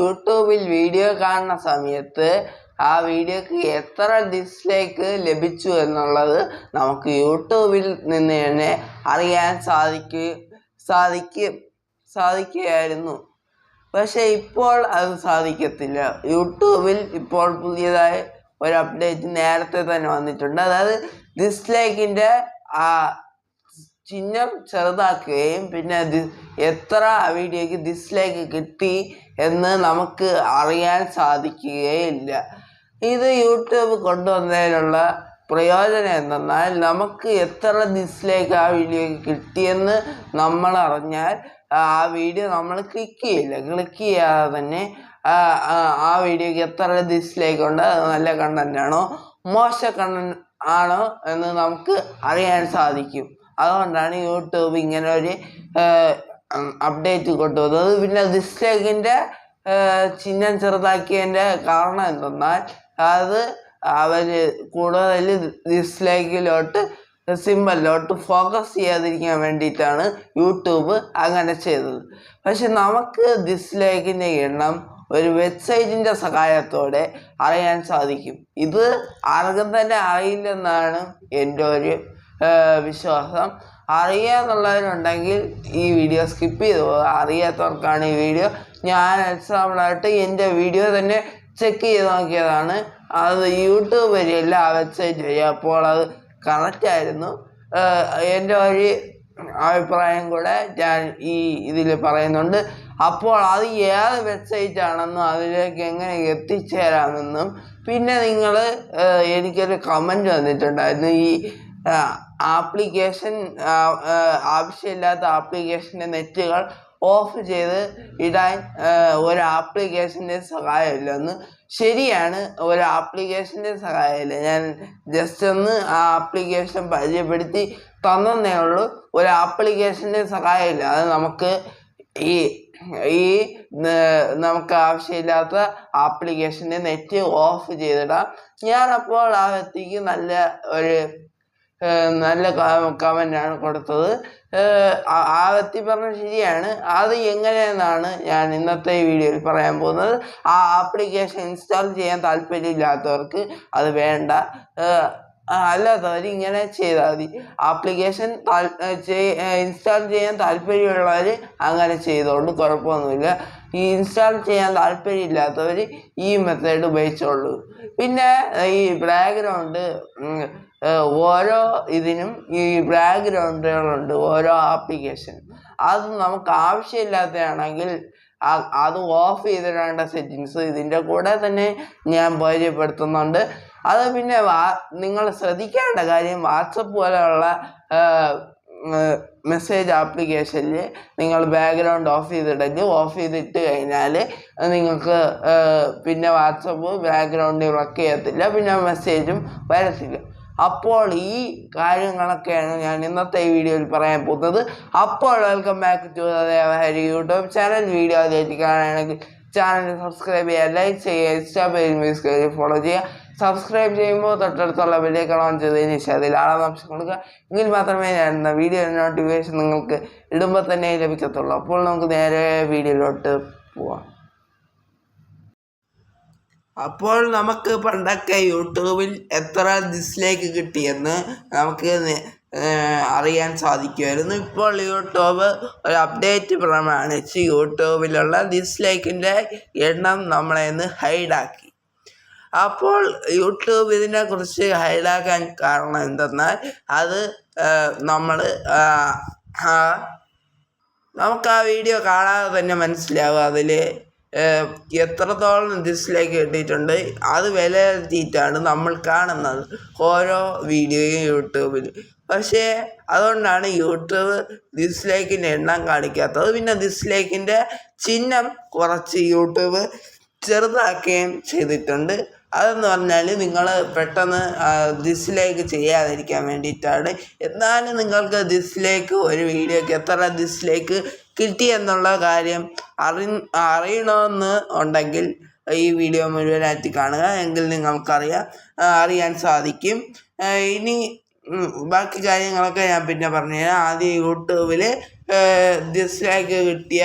യൂട്യൂബിൽ വീഡിയോ കാണുന്ന സമയത്ത് ആ വീഡിയോക്ക് എത്ര ഡിസ്ലൈക്ക് ലഭിച്ചു എന്നുള്ളത് നമുക്ക് യൂട്യൂബിൽ നിന്ന് തന്നെ അറിയാൻ സാധിക്കും സാധിക്കും സാധിക്കുകയായിരുന്നു. പക്ഷേ ഇപ്പോൾ അത് സാധിക്കത്തില്ല. യൂട്യൂബിൽ ഇപ്പോൾ പുതിയതായി ഒരു അപ്ഡേറ്റ് നേരത്തെ തന്നെ വന്നിട്ടുണ്ട്. അതായത് ഡിസ്ലൈക്കിന്റെ ആ ചിഹ്നം ചെറുതാക്കുകയും പിന്നെ എത്ര വീഡിയോക്ക് ഡിസ്ലൈക്ക് കിട്ടി എന്ന് നമുക്ക് അറിയാൻ സാധിക്കുകയില്ല. ഇത് യൂട്യൂബ് കൊണ്ടുവന്നതിനുള്ള പ്രയോജനം എന്തെന്നാൽ നമുക്ക് എത്ര ഡിസ്ലൈക്ക് ആ വീഡിയോക്ക് കിട്ടിയെന്ന് നമ്മൾ അറിഞ്ഞാൽ ആ വീഡിയോ നമ്മൾ ക്ലിക്ക് ചെയ്യില്ല. ക്ലിക്ക് ചെയ്യാതെ തന്നെ ആ വീഡിയോക്ക് എത്ര ഡിസ്ലൈക്ക് ഉണ്ട് അത് നല്ല കണ്ടന്റ് ആണോ മോശ കണ്ടന്റ് ആണോ എന്ന് നമുക്ക് അറിയാൻ സാധിക്കും. അതുകൊണ്ടാണ് യൂട്യൂബ് ഇങ്ങനെ ഒരു അപ്ഡേറ്റ് കൊണ്ടുവന്നത്. പിന്നെ ഡിസ്ലൈക്കിന്റെ ചിഹ്നം ചെറുതാക്കിയതിന്റെ കാരണം എന്തെന്നാൽ അത് അവർ കൂടുതൽ ദിസ്ലേക്കിലോട്ട് സിമ്പലിലോട്ട് ഫോക്കസ് ചെയ്യാതിരിക്കാൻ വേണ്ടിയിട്ടാണ് യൂട്യൂബ് അങ്ങനെ ചെയ്തത്. പക്ഷെ നമുക്ക് ദിസ്ലേക്കിന്റെ എണ്ണം ഒരു വെബ്സൈറ്റിന്റെ സഹായത്തോടെ അറിയാൻ സാധിക്കും. ഇത് ആർക്കും തന്നെ അറിയില്ലെന്നാണ് എന്റെ ഒരു വിശ്വാസം അറിയാന്നുള്ളവരുണ്ടെങ്കിൽ ഈ വീഡിയോ സ്കിപ്പ് ചെയ്തു പോകുക അറിയാത്തവർക്കാണ് ഈ വീഡിയോ. ഞാൻ എക്സാമ്പിളായിട്ട് എന്റെ വീഡിയോ തന്നെ ചെക്ക് ചെയ്ത് നോക്കിയതാണ്. അത് യൂട്യൂബ് വഴിയല്ല ആ വെബ്സൈറ്റ് വഴി അപ്പോൾ അത് കറക്റ്റായിരുന്നു എന്റെ വഴി അഭിപ്രായം കൂടെ ഞാൻ ഈ ഇതിൽ പറയുന്നുണ്ട്. അപ്പോൾ അത് ഏത് വെബ്സൈറ്റ് ആണെന്നും അതിലേക്ക് എങ്ങനെ എത്തിച്ചേരാമെന്നും. പിന്നെ നിങ്ങൾ എനിക്കൊരു കമന്റ് വന്നിട്ടുണ്ടായിരുന്നു. ഈ ആപ്ലിക്കേഷൻ ആവശ്യമില്ലാത്ത ആപ്ലിക്കേഷന്റെ നെറ്റുകൾ ഓഫ് ചെയ്ത് ഇടാൻ ഒരു ആപ്ലിക്കേഷന്റെ സഹായമില്ലെന്ന് ശരിയാണ് ഒരു ആപ്ലിക്കേഷന്റെ സഹായമില്ല. ഞാൻ ജസ്റ്റ് ഒന്ന് ആ ആപ്ലിക്കേഷൻ പരിചയപ്പെടുത്തി തന്നേ ഉള്ളൂ. ഒരു ആപ്ലിക്കേഷന്റെ സഹായമില്ല. അത് നമുക്ക് ഈ ഈ നമുക്ക് ആവശ്യമില്ലാത്ത ആപ്ലിക്കേഷന്റെ നെറ്റ് ഓഫ് ചെയ്തിടാം. ഞാനപ്പോൾ ആ വ്യക്തിക്ക് നല്ല ഒരു നല്ല കമന്റാണ് കൊടുത്തത്. ആ- വ്യക്തി ശരിയാണ്. അത് എങ്ങനെയെന്നാണ് ഞാൻ ഇന്നത്തെ വീഡിയോയിൽ പറയാൻ പോകുന്നത്. ആ ആപ്ലിക്കേഷൻ ഇൻസ്റ്റാൾ ചെയ്യാൻ താല്പര്യമില്ലാത്തവർക്ക് അത് വേണ്ട. അല്ലാത്തവർ ഇങ്ങനെ ചെയ്താൽ മതി. ആപ്ലിക്കേഷൻ ഇൻസ്റ്റാൾ ചെയ്യാൻ താല്പര്യമുള്ളവർ അങ്ങനെ ചെയ്തോണ്ട് കുഴപ്പമൊന്നുമില്ല. ഈ ഇൻസ്റ്റാൾ ചെയ്യാൻ താല്പര്യമില്ലാത്തവർ ഈ മെത്തേഡ് ഉപയോഗിച്ചോളൂ. പിന്നെ ഈ ബാക്ക്ഗ്രൗണ്ട് ഓരോ ഇതിനും ഈ ബാക്ക്ഗ്രൗണ്ടുകളുണ്ട് ഓരോ ആപ്ലിക്കേഷൻ അത് നമുക്ക് ആവശ്യമില്ലാത്തതാണെങ്കിൽ അത് ഓഫ് ചെയ്തിടേണ്ട സെറ്റിങ്സ് ഇതിന്റെ കൂടെ തന്നെ ഞാൻ പരിചയപ്പെടുത്തുന്നുണ്ട്. അത് പിന്നെ വാ നിങ്ങൾ ശ്രദ്ധിക്കേണ്ട കാര്യം വാട്സപ്പ് പോലെയുള്ള മെസ്സേജ് ആപ്ലിക്കേഷനിൽ നിങ്ങൾ ബാക്ക്ഗ്രൗണ്ട് ഓഫ് ചെയ്തിടൽ ഓഫ് ചെയ്തിട്ട് കഴിഞ്ഞാൽ നിങ്ങൾക്ക് പിന്നെ വാട്സപ്പ് ബാക്ക്ഗ്രൗണ്ടിൽ വർക്ക് ചെയ്യത്തില്ല പിന്നെ മെസ്സേജും വരത്തില്ല. അപ്പോൾ ഈ കാര്യങ്ങളൊക്കെയാണ് ഞാൻ ഇന്നത്തെ ഈ വീഡിയോയിൽ പറയാൻ പോകുന്നത്. അപ്പോൾ welcome back to Devahari YouTube channel video അതിലേക്ക് കാണുകയാണെങ്കിൽ ചാനൽ സബ്സ്ക്രൈബ് ചെയ്യുക ലൈക്ക് ചെയ്യുക ഇൻസ്റ്റാ പേജ് മ്യൂസിക് ഫോളോ ചെയ്യുക. സബ്സ്ക്രൈബ് ചെയ്യുമ്പോൾ തൊട്ടടുത്തുള്ള ബെല്ലേക്ക് ഓൺ ചെയ്തതിന് ശേഷം അതിൽ ആളാം ഓപ്ഷൻ കൊടുക്കുക. എങ്കിൽ മാത്രമേ ഞാൻ വീഡിയോ നോട്ടിഫിക്കേഷൻ നിങ്ങൾക്ക് ഇടുമ്പോൾ തന്നെ ലഭിക്കത്തുള്ളൂ. അപ്പോൾ നമുക്ക് നേരെ വീഡിയോയിലോട്ട് പോവാം. അപ്പോൾ നമുക്ക് പണ്ടൊക്കെ യൂട്യൂബിൽ എത്ര ഡിസ്ലൈക്ക് കിട്ടിയെന്ന് നമുക്ക് അറിയാൻ സാധിക്കുമായിരുന്നു. ഇപ്പോൾ യൂട്യൂബ് ഒരു അപ്ഡേറ്റ് പ്രമാണിച്ച് യൂട്യൂബിലുള്ള ഡിസ്ലൈക്കിന്റെ എണ്ണം നമ്മളെ ഇന്ന് ഹൈഡാക്കി അപ്പോൾ യൂട്യൂബ് ഇതിനെക്കുറിച്ച് ഹൈഡാക്കാൻ കാരണം എന്തെന്നാൽ അത് നമ്മൾ നമുക്ക് ആ വീഡിയോ കാണാതെ തന്നെ മനസ്സിലാവും അതിൽ എത്രത്തോളം ഡിസ്ലൈക്ക് കിട്ടിയിട്ടുണ്ട്? അത് വിലയിരുത്തിയിട്ടാണ് നമ്മൾ കാണുന്നത് ഓരോ വീഡിയോയും യൂട്യൂബിൽ. പക്ഷേ അതുകൊണ്ടാണ് യൂട്യൂബ് ഡിസ്ലൈക്കിന്റെ എണ്ണം കാണിക്കാത്തത്. പിന്നെ ഡിസ്ലൈക്കിന്റെ ചിഹ്നം കുറച്ച് യൂട്യൂബ് ചെറുതാക്കുകയും ചെയ്തിട്ടുണ്ട്. അതെന്ന് പറഞ്ഞാൽ നിങ്ങൾ പെട്ടെന്ന് ഡിസ്ലൈക്ക് ചെയ്യാതിരിക്കാൻ വേണ്ടിയിട്ടാണ്. എന്നാലും നിങ്ങൾക്ക് ഡിസ്ലൈക്ക് ഒരു വീഡിയോയ്ക്ക് എത്ര ഡിസ്ലൈക്ക് കിട്ടി എന്നുള്ള കാര്യം അറി അറിയണമെന്ന് ഉണ്ടെങ്കിൽ ഈ വീഡിയോ മുഴുവനായിട്ട് കാണുക. എങ്കിൽ നിങ്ങൾക്കറിയാം അറിയാൻ സാധിക്കും. ഇനി ബാക്കി കാര്യങ്ങളൊക്കെ ഞാൻ പിന്നെ പറഞ്ഞുതരാം. ആദ്യം യൂട്യൂബിൽ ഡിസ്ലൈക്ക് കിട്ടിയ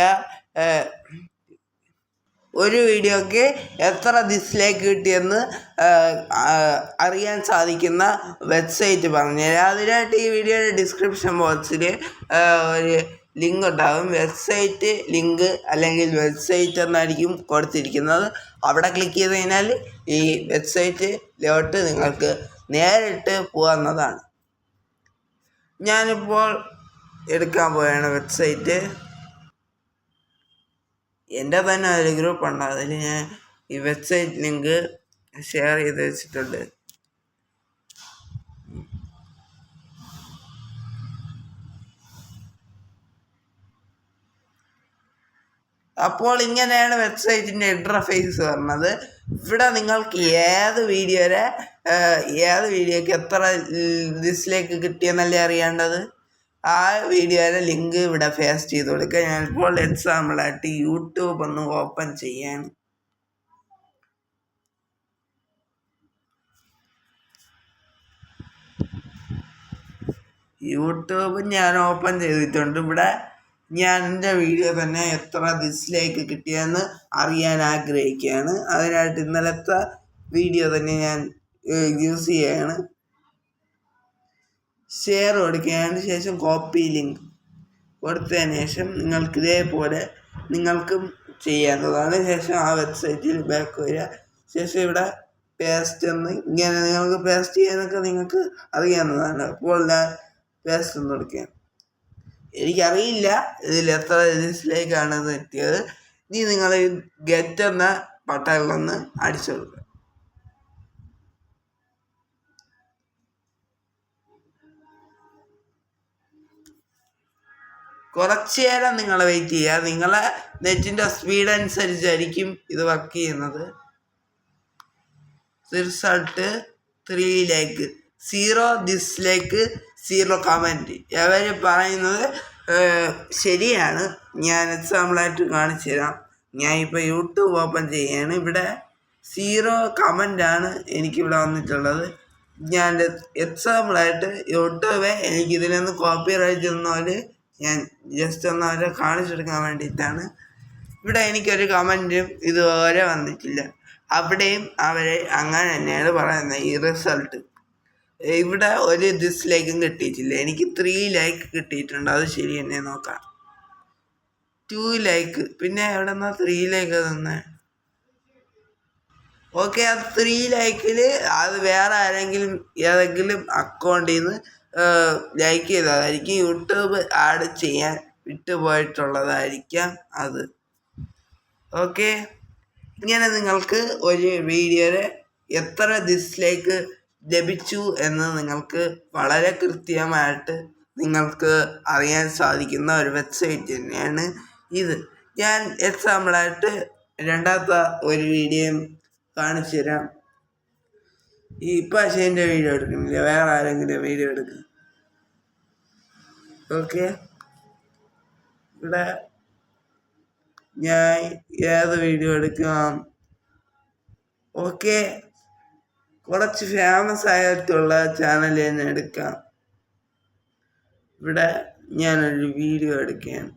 ഒരു വീഡിയോക്ക് എത്ര ഡിസ്ലൈക്ക് കിട്ടിയെന്ന് അറിയാൻ സാധിക്കുന്ന വെബ്സൈറ്റ് പറഞ്ഞുതരാം. അതിനായിട്ട് ഈ വീഡിയോയുടെ ഡിസ്ക്രിപ്ഷൻ ബോക്സിൽ ഒരു ലിങ്ക് ഉണ്ടാകും വെബ്സൈറ്റ് ലിങ്ക് അല്ലെങ്കിൽ വെബ്സൈറ്റ് എന്നായിരിക്കും കൊടുത്തിരിക്കുന്നത്. അവിടെ ക്ലിക്ക് ചെയ്ത് കഴിഞ്ഞാൽ ഈ വെബ്സൈറ്റിലോട്ട് നിങ്ങൾക്ക് നേരിട്ട് പോകാവുന്നതാണ്. ഞാനിപ്പോൾ എടുക്കാൻ പോവുകയാണ് വെബ്സൈറ്റ്. എന്റെ തന്നെ ഒരു ഗ്രൂപ്പ് ഉണ്ട് അതിൽ ഞാൻ ഈ വെബ്സൈറ്റ് ലിങ്ക് ഷെയർ ചെയ്ത് വെച്ചിട്ടുണ്ട്. അപ്പോൾ ഇങ്ങനെയാണ് വെബ്സൈറ്റിന്റെ ഇന്റർഫേസ് വരുന്നത് ഇവിടെ നിങ്ങൾക്ക് ഏത് വീഡിയോയുടെ ഏത് വീഡിയോക്ക് എത്ര ഡിസ്ലൈക്ക് കിട്ടിയെന്നല്ലേ അറിയേണ്ടത്? ആ വീഡിയോയുടെ ലിങ്ക് ഇവിടെ പേസ്റ്റ് ചെയ്ത് കൊടുക്കുക. ഞാനിപ്പോൾ എക്സാമ്പിളായിട്ട് യൂട്യൂബ് ഒന്ന് ഓപ്പൺ ചെയ്യാൻ. യൂട്യൂബ് ഞാൻ ഓപ്പൺ ചെയ്തിട്ടുണ്ട്. ഇവിടെ ഞാൻ എന്റെ വീഡിയോ തന്നെ എത്ര ഡിസ്ലൈക്ക് കിട്ടിയെന്ന് അറിയാൻ ആഗ്രഹിക്കുകയാണ്. അതിനായിട്ട് ഇന്നലത്തെ വീഡിയോ തന്നെ ഞാൻ യൂസ് ചെയ്യുകയാണ് ഷെയർ കൊടുക്കുകയാണ്. ശേഷം കോപ്പി ലിങ്ക് കൊടുത്തതിന് ശേഷം നിങ്ങൾക്ക് ഇതേപോലെ നിങ്ങൾക്കും ചെയ്യാവുന്നതാണ്. ശേഷം ആ വെബ്സൈറ്റിൽ ബാക്ക് വരിക. ശേഷം ഇവിടെ പേസ്റ്റ് എന്ന് ഇങ്ങനെ നിങ്ങൾക്ക് പേസ്റ്റ് ചെയ്യാനൊക്കെ നിങ്ങൾക്ക് അറിയാവുന്നതാണ്. അപ്പോൾ ഞാൻ പേസ്റ്റ് എന്ന് കൊടുക്കുകയാണ്. എനിക്കറിയില്ല ഇതിൽ എത്ര ഡിസ്ലൈക്കാണ് എത്തിയത്. നീ നിങ്ങൾ ഗെറ്റ് എന്ന ബട്ടണിലൊന്ന് അടിച്ചു കൊടുക്കുക. കുറച്ചു നേരം നിങ്ങൾ വെയിറ്റ് ചെയ്യുക. നിങ്ങളെ നെറ്റിന്റെ സ്പീഡ് അനുസരിച്ചായിരിക്കും ഇത് വർക്ക് ചെയ്യുന്നത്. റിസൾട്ട് ത്രീ ലേക്ക് സീറോ ഡിസ്ലൈക്ക് സീറോ കമന്റ്. അവർ പറയുന്നത് ശരിയാണ്. ഞാൻ എക്സാമ്പിളായിട്ട് കാണിച്ചു തരാം. ഞാൻ ഇപ്പോൾ യൂട്യൂബ് ഓപ്പൺ ചെയ്യാണ്. ഇവിടെ സീറോ കമന്റാണ് എനിക്കിവിടെ വന്നിട്ടുള്ളത്. ഞാൻ എക്സാമ്പിളായിട്ട് യൂട്യൂബ് എനിക്ക് ഇതിൽ നിന്ന് കോപ്പി റൈറ്റ് തന്നവർ ഞാൻ ജസ്റ്റ് ഒന്ന് അവരെ കാണിച്ചെടുക്കാൻ വേണ്ടിയിട്ടാണ്. ഇവിടെ എനിക്കൊരു കമന്റും ഇതുവരെ വന്നിട്ടില്ല. അവിടെയും അവരെ അങ്ങനെ തന്നെയാണ് പറയുന്നത് ഈ റിസൾട്ട്. ഇവിടെ ഒരു ഡിസ്ലൈക്കും കിട്ടിയിട്ടില്ല. എനിക്ക് ത്രീ ലൈക്ക് കിട്ടിയിട്ടുണ്ട്. അത് ശരി എന്നെ നോക്കാം. ടു ലൈക്ക് പിന്നെ എവിടെ നിന്നാ ത്രീ ലൈക്ക് തന്നെ? ഓക്കെ ആ ത്രീ ലൈക്കിൽ അത് വേറെ ആരെങ്കിലും ഏതെങ്കിലും അക്കൗണ്ടിൽ നിന്ന് ലൈക്ക് ചെയ്തതായിരിക്കും. യൂട്യൂബ് ആഡ് ചെയ്യാൻ വിട്ടുപോയിട്ടുള്ളതായിരിക്കാം അത്. ഓക്കെ ഇങ്ങനെ നിങ്ങൾക്ക് ഒരു വീഡിയോയിൽ എത്ര ഡിസ്ലൈക്ക് ലഭിച്ചു എന്ന് നിങ്ങൾക്ക് വളരെ കൃത്യമായിട്ട് നിങ്ങൾക്ക് അറിയാൻ സാധിക്കുന്ന ഒരു വെബ്സൈറ്റ് തന്നെയാണ് ഇത്. ഞാൻ എക്സാമ്പിളായിട്ട് രണ്ടാമത്തെ ഒരു വീഡിയോയും കാണിച്ചു തരാം. ഈ പശുവിന്റെ വീഡിയോ എടുക്കുന്നില്ല. വേറെ ആരെങ്കിലും വീഡിയോ എടുക്കും. ഓക്കെ ഇവിടെ ഞാൻ ഏത് വീഡിയോ എടുക്കാം? ഓക്കെ കുറച്ച് ഫേമസ് ആയിട്ടുള്ള ചാനൽ തന്നെ എടുക്കാം. ഇവിടെ ഞാനൊരു വീഡിയോ എടുക്കുകയാണ്.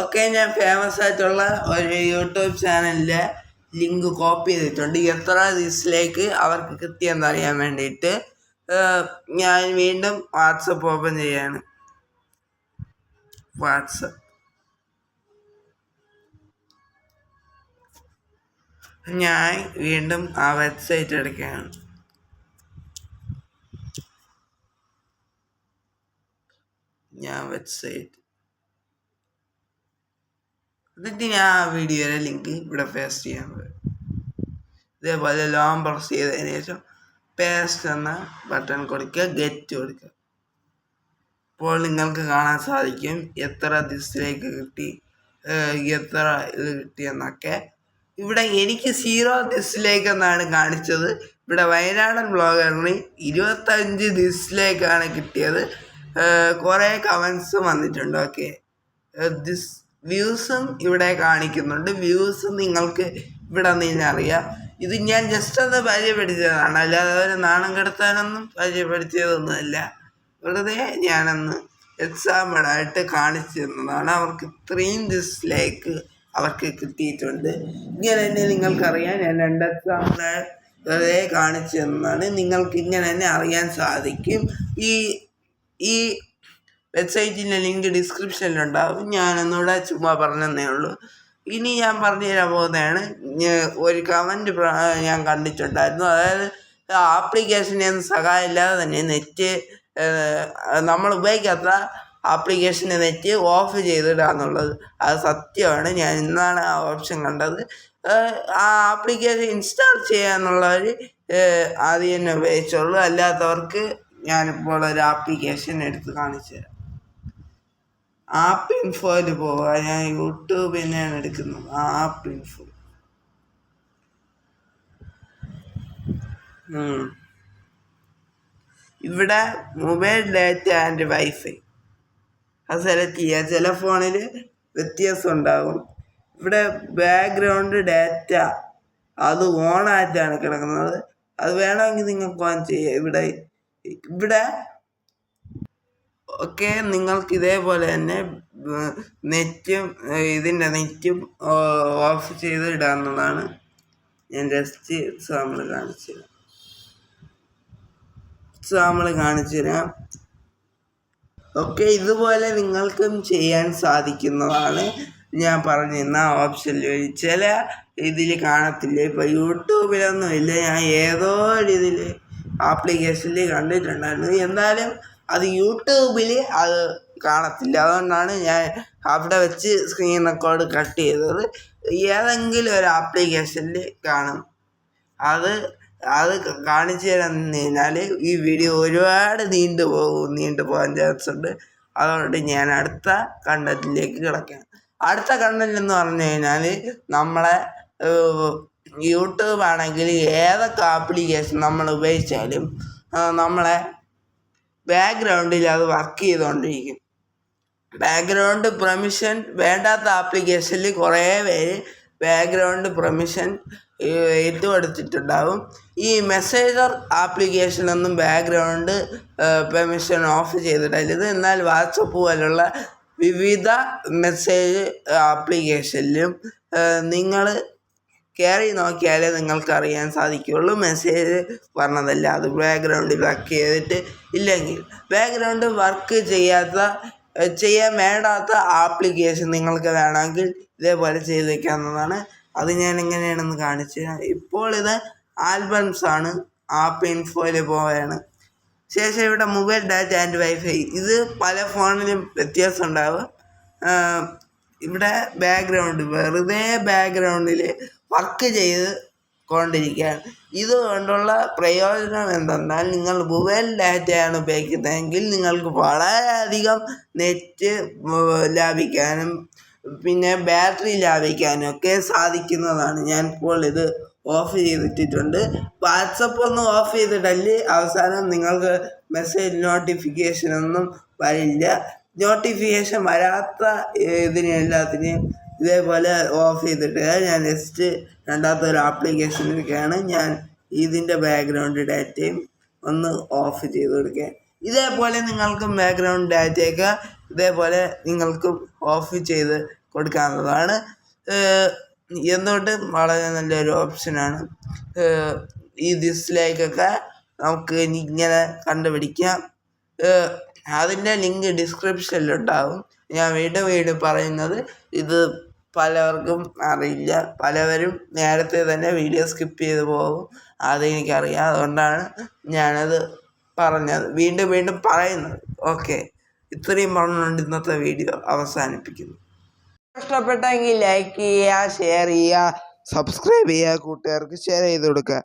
ഓക്കെ ഞാൻ ഫേമസ് ആയിട്ടുള്ള ഒരു യൂട്യൂബ് ചാനലിലെ ലിങ്ക് കോപ്പി ചെയ്തിട്ടുണ്ട്. എത്ര ദിവസത്തിലേക്ക് അവർക്ക് കിട്ടിയെന്ന് അറിയാൻ വേണ്ടിയിട്ട് ഞാൻ വീണ്ടും വാട്സപ്പ് ഓപ്പൺ ചെയ്യാണ്. വാട്സപ്പ്. ഞാൻ വീണ്ടും ആ വെബ്സൈറ്റ് എടുക്കുകയാണ്. ഞാൻ വെബ്സൈറ്റ് എന്നിട്ട് ഞാൻ ആ വീഡിയോയിലെ ലിങ്ക് ഇവിടെ പേസ്റ്റ് ചെയ്യാൻ പോകും ഇതേപോലെ ലോങ് പ്രസ് ചെയ്തതിന് ശേഷം പേസ്റ്റ് എന്ന ബട്ടൺ കൊടുക്കുക ഗെറ്റ് കൊടുക്കുക. അപ്പോൾ നിങ്ങൾക്ക് കാണാൻ സാധിക്കും എത്ര ദിവസത്തിലേക്ക് കിട്ടി എത്ര ഇത് കിട്ടിയെന്നൊക്കെ ഇവിടെ എനിക്ക് സീറോ ഡിസ്ലൈക്ക് എന്നാണ് കാണിച്ചത്. ഇവിടെ വയനാടൻ ബ്ലോഗറിന് ഇരുപത്തഞ്ച് ഡിസ്ലൈക്കാണ് കിട്ടിയത്. കുറേ കമൻസ് വന്നിട്ടുണ്ട്. ഓക്കെ ദിസ് വ്യൂസും ഇവിടെ കാണിക്കുന്നുണ്ട്. വ്യൂസ് നിങ്ങൾക്ക് ഇവിടെ നിന്ന് അറിയാം. ഇത് ഞാൻ ജസ്റ്റ് ഒന്ന് പരിചയപ്പെടുത്തിയതാണ്. അല്ലാതെ ഒരു നാണം കെടുത്താനൊന്നും പരിചയപ്പെടുത്തിയതൊന്നുമല്ല. വെറുതെ ഞാനൊന്ന് എക്സാമ്പിളായിട്ട് കാണിച്ചു തന്നതാണ്. അവർക്ക് ഇത്രയും ഡിസ്ലൈക്ക് അവർക്ക് കിട്ടിയിട്ടുണ്ട്. ഇങ്ങനെ തന്നെ നിങ്ങൾക്കറിയാം ഞാൻ രണ്ട് വെറുതെ കാണിച്ചു തന്നാണ്. നിങ്ങൾക്ക് ഇങ്ങനെ തന്നെ അറിയാൻ സാധിക്കും. ഈ ഈ വെബ്സൈറ്റിന്റെ ലിങ്ക് ഡിസ്ക്രിപ്ഷനിലുണ്ടാവും. ഞാനൊന്നുകൂടെ ചുമ്മാ പറഞ്ഞതേ ഉള്ളൂ. ഇനി ഞാൻ പറഞ്ഞു തരാൻ പോകുന്നതാണ് ഒരു കമന്റ് ഞാൻ കണ്ടിട്ടുണ്ടായിരുന്നു. അതായത് ആപ്ലിക്കേഷനൊന്നും സഹായമില്ലാതെ തന്നെ നെറ്റ് നമ്മൾ ഉപയോഗിക്കാത്ത ആപ്ലിക്കേഷന് നെറ്റ് ഓഫ് ചെയ്തിടുക എന്നുള്ളത് അത് സത്യമാണ്. ഞാൻ ഇന്നാണ് ആ ഓപ്ഷൻ കണ്ടത്. ആ ആപ്ലിക്കേഷൻ ഇൻസ്റ്റാൾ ചെയ്യാന്നുള്ളവർ ആദ്യം തന്നെ ഉപയോഗിച്ചോളൂ. അല്ലാത്തവർക്ക് ഞാനിപ്പോൾ ഒരു ആപ്ലിക്കേഷൻ എടുത്ത് കാണിച്ചു തരാം. ആപ്പ് ഇൻഫോയിൽ പോവുക ഞാൻ യൂട്യൂബിൽ തന്നെയാണ് എടുക്കുന്നത്. App info. ഇവിടെ മൊബൈൽ ഡാറ്റ ആൻഡ് വൈഫൈ അത് സെലക്ട് ചെയ്യുക ചില ഫോണിൽ വ്യത്യാസം ഉണ്ടാകും. ഇവിടെ ബാക്ക്ഗ്രൗണ്ട് ഡാറ്റ അത് ഓണായിട്ടാണ് കിടക്കുന്നത്. അത് വേണമെങ്കിൽ നിങ്ങൾക്ക് ഓൺ ചെയ്യാം. ഇവിടെ ഇവിടെ ഒക്കെ നിങ്ങൾക്ക് ഇതേപോലെ തന്നെ നെറ്റും ഇതിന്റെ നെറ്റും ഓഫ് ചെയ്ത് ഇടാവുന്നതാണ്. ഞാൻ ജസ്റ്റ് എക്സാമ്പിൾ കാണിച്ചു തരാം എക്സാമ്പിൾ കാണിച്ചു തരാം ഒക്കെ ഇതുപോലെ നിങ്ങൾക്കും ചെയ്യാൻ സാധിക്കുന്നതാണ്. ഞാൻ പറഞ്ഞിരുന്ന ഓപ്ഷനിൽ ചില ഇതിൽ കാണത്തില്ല? ഇപ്പോൾ യൂട്യൂബിലൊന്നും ഇല്ല. ഞാൻ ഏതോ ഇതിൽ ആപ്ലിക്കേഷനിൽ കണ്ടിട്ടുണ്ടായിരുന്നു. എന്നാലും അത് യൂട്യൂബിൽ അത് കാണത്തില്ല. അതുകൊണ്ടാണ് ഞാൻ അവിടെ വെച്ച് സ്ക്രീൻ റെക്കോർഡ് കട്ട് ചെയ്തത്. ഏതെങ്കിലും ഒരു ആപ്ലിക്കേഷനിൽ കാണും. അത് അത് കാണിച്ചു തരാൻ കഴിഞ്ഞാൽ ഈ വീഡിയോ ഒരുപാട് നീണ്ടു പോകും നീണ്ടു പോകാൻ ചാൻസ് ഉണ്ട്. അതുകൊണ്ട് ഞാൻ അടുത്ത കണ്ടന്റിലേക്ക് കിടക്കാം അടുത്ത കണ്ടന്റ് എന്ന് പറഞ്ഞു കഴിഞ്ഞാൽ നമ്മളെ യൂട്യൂബ് ആണെങ്കിൽ ഏതൊക്കെ ആപ്ലിക്കേഷൻ നമ്മൾ ഉപയോഗിച്ചാലും നമ്മളെ ബാക്ക്ഗ്രൗണ്ടിൽ അത് വർക്ക് ചെയ്തുകൊണ്ടിരിക്കും. ബാക്ക്ഗ്രൗണ്ട് പെർമിഷൻ വേണ്ടാത്ത ആപ്ലിക്കേഷനിൽ കുറേ പേര് ബാക്ക്ഗ്രൗണ്ട് പെർമിഷൻ ഇട്ട് കൊടുത്തിട്ടുണ്ടാവും ഈ മെസ്സേജർ ആപ്ലിക്കേഷനൊന്നും ബാക്ക്ഗ്രൗണ്ട് പെർമിഷൻ ഓഫ് ചെയ്തിട്ടില്ല. എന്നാൽ വാട്സപ്പ് പോലുള്ള വിവിധ മെസ്സേജ് ആപ്ലിക്കേഷനിലും നിങ്ങൾ കയറി നോക്കിയാലേ നിങ്ങൾക്ക് അറിയാൻ സാധിക്കുകയുള്ളൂ. മെസ്സേജ് പറഞ്ഞതല്ല അത് ബാക്ക്ഗ്രൗണ്ടിൽ വർക്ക് ചെയ്തിട്ട് ഇല്ലെങ്കിൽ. ബാക്ക്ഗ്രൗണ്ട് വർക്ക് ചെയ്യാത്ത ചെയ്യാൻ വേണ്ടാത്ത ആപ്ലിക്കേഷൻ നിങ്ങൾക്ക് വേണമെങ്കിൽ ഇതേപോലെ ചെയ്ത് വെക്കാവുന്നതാണ് അത് ഞാൻ എങ്ങനെയാണെന്ന് കാണിച്ചു ഇപ്പോൾ ഇത് ആൽബംസ് ആണ്. ആപ്പ് ഇൻഫോയിൽ പോവുകയാണ്. ശേഷം ഇവിടെ മൊബൈൽ ഡാറ്റ ആൻഡ് വൈഫൈ. ഇത് പല ഫോണിലും വ്യത്യാസം ഉണ്ടാവും. ഇവിടെ ബാക്ക്ഗ്രൗണ്ട് വെറുതെ ബാക്ക്ഗ്രൗണ്ടിൽ വർക്ക് ചെയ്ത് കൊണ്ടിരിക്കുകയാണ്. ഇതുകൊണ്ടുള്ള പ്രയോജനം എന്തെന്നാൽ നിങ്ങൾ മൊബൈൽ ഡാറ്റയാണ് ഉപയോഗിക്കുന്നതെങ്കിൽ നിങ്ങൾക്ക് വളരെയധികം നെറ്റ് ലാഭിക്കാനും പിന്നെ ബാറ്ററി ലാഭിക്കാനൊക്കെ സാധിക്കുന്നതാണ്. ഞാൻ ഇപ്പോൾ ഇത് ഓഫ് ചെയ്തിട്ടിട്ടുണ്ട്. വാട്സപ്പ് ഒന്നും ഓഫ് ചെയ്തിട്ടല്ലേ അവസാനം നിങ്ങൾക്ക് മെസ്സേജ് നോട്ടിഫിക്കേഷൻ ഒന്നും വരില്ല. നോട്ടിഫിക്കേഷൻ വരാത്ത ഇതിന് ഇതേപോലെ ഓഫ് ചെയ്തിട്ട് ഞാൻ ജസ്റ്റ് രണ്ടാമത്തെ ഒരു ആപ്ലിക്കേഷനിലേക്കാണ് ഞാൻ ഇതിന്റെ ബാക്ക്ഗ്രൗണ്ട് ഡാറ്റയും ഒന്ന് ഓഫ് ചെയ്ത് കൊടുക്കുക. ഇതേപോലെ നിങ്ങൾക്കും ബാക്ക്ഗ്രൗണ്ട് ഡാറ്റയൊക്കെ ഇതേപോലെ നിങ്ങൾക്കും ഓഫ് ചെയ്ത് കൊടുക്കാവുന്നതാണ്. എന്തുകൊണ്ടും വളരെ നല്ലൊരു ഓപ്ഷനാണ്. ഈ ഡിസ്ലൈക്കൊക്കെ നമുക്ക് ഇങ്ങനെ കണ്ടുപിടിക്കാം. അതിന്റെ ലിങ്ക് ഡിസ്ക്രിപ്ഷനിലുണ്ടാവും. ഞാൻ വീണ്ടും വീണ്ടും പറയുന്നത് ഇത് പലർക്കും അറിയില്ല. പലവരും നേരത്തെ തന്നെ വീഡിയോ സ്കിപ്പ് ചെയ്ത് പോകും. അതെനിക്കറിയാം. അതുകൊണ്ടാണ് ഞാനത് പറഞ്ഞത്. വീണ്ടും വീണ്ടും പറയുന്നത്. ഓക്കെ. ഇത്രയും പറഞ്ഞുകൊണ്ട് ഇന്നത്തെ വീഡിയോ അവസാനിപ്പിക്കുന്നു. ഇഷ്ടപ്പെട്ടെങ്കിൽ ലൈക്ക് ചെയ്യുക ഷെയർ ചെയ്യുക സബ്സ്ക്രൈബ് ചെയ്യുക കൂട്ടുകാർക്ക് ഷെയർ ചെയ്ത് കൊടുക്കുക.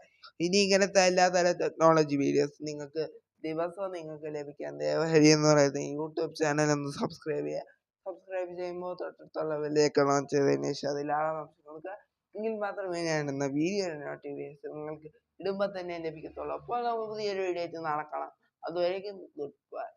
ഇനി ഇങ്ങനത്തെ എല്ലാ തരം ടെക്നോളജി വീഡിയോസ് നിങ്ങൾക്ക് ദിവസവും നിങ്ങൾക്ക് ലഭിക്കാൻ ദേവഹരി എന്ന് പറയുന്ന യൂട്യൂബ് ചാനൽ ഒന്ന് സബ്സ്ക്രൈബ് ചെയ്യുക. സബ്സ്ക്രൈബ് ചെയ്യുമ്പോൾ തൊട്ടടുത്തുള്ള വിലയൊക്കെ ചെയ്തതിന് ശേഷം അതിലാളെ കൊടുക്കുക. എങ്കിൽ മാത്രമേ ഞാൻ എന്ന വീഡിയോ നോട്ടിഫിക്കേഷൻ നിങ്ങൾക്ക് ഇടുമ്പോൾ തന്നെ ലഭിക്കത്തുള്ളൂ. അപ്പോൾ നമുക്ക് പുതിയൊരു വീഡിയോ ആയിട്ട് നാളെ അതുവരേക്കും ഗുഡ് ബൈ